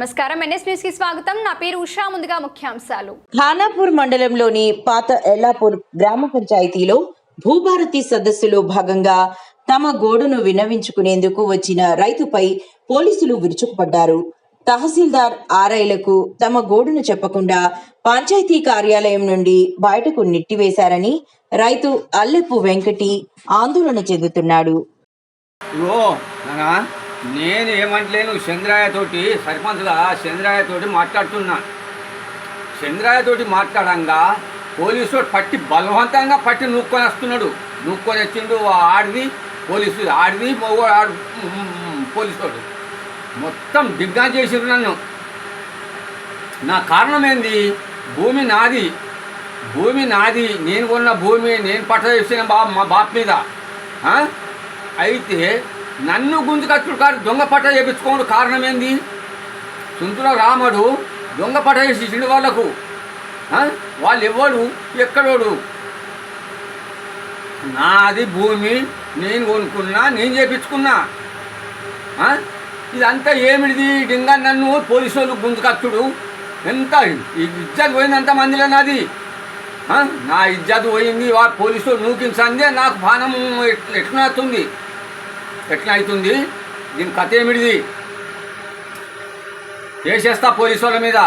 నమస్కారం. ఎన్ఎస్ న్యూస్కి స్వాగతం. నా పేరు ఉషా. ముందుగా ముఖ్యాంశాలు. ఖానాపూర్ మండలంలోని పాత ఎల్లాపూర్ గ్రామ పంచాయతీలో భూభారతి సదస్సులో భాగంగా తమ గోడును విన్నవించుకునేందుకు వచ్చిన రైతుపై పోలీసులు విరుచుకుపడ్డారు. తహసీల్దార్ ఆర్ఐలకు తమ గోడును చెప్పకుండా పంచాయతీ కార్యాలయం నుండి బయటకు నెట్టివేశారని రైతు అల్లెప్పు వెంకటి ఆందోళన చెందుతున్నాడు. నేను ఏమంటలేను చంద్రాయ తోటి సర్పంచ్గా చంద్రాయ తోటి చంద్రాయతోటి చంద్రాయ తోటి మాట్లాడంగా పోలీసు పట్టి బలవంతంగా పట్టి నూక్కొని వస్తున్నాడు. నూక్కొని వచ్చిండు ఆ ఆడిది పోలీసు ఆడిది ఆడు పోలీసు మొత్తం దిగ్గా చేసిరు నన్ను. నా కారణం ఏంది భూమి నాది. భూమి నాది. నేను కొన్న భూమి నేను పట్ట చేసిన బా మా బాప్ మీద. అయితే నన్ను గుంజుకచ్చుడు కాదు దొంగ పట్ట చేపించుకోవడం కారణం ఏంది సుంతుల రాముడు దొంగ పట్ట చేసి వాళ్ళకు. వాళ్ళు ఎవడు ఎక్కడోడు? నాది భూమి నేను కొనుక్కున్నా నేను చేపించుకున్నా. ఇదంతా ఏమిటిది? డింగా నన్ను పోలీసు వాళ్ళు గుంజుకచ్చుడు ఎంత ఇజ్జత్ పోయింది అంత మందిలో నాది? నా ఇజ్జత్ పోయింది వా పోలీసు వాళ్ళు నూకించందే నాకు బాణం ఎట్లా ఎట్లా ఎట్లా అవుతుంది? దీని కథ ఏమిటిది? చేసేస్తా పోలీసు వాళ్ళ మీద?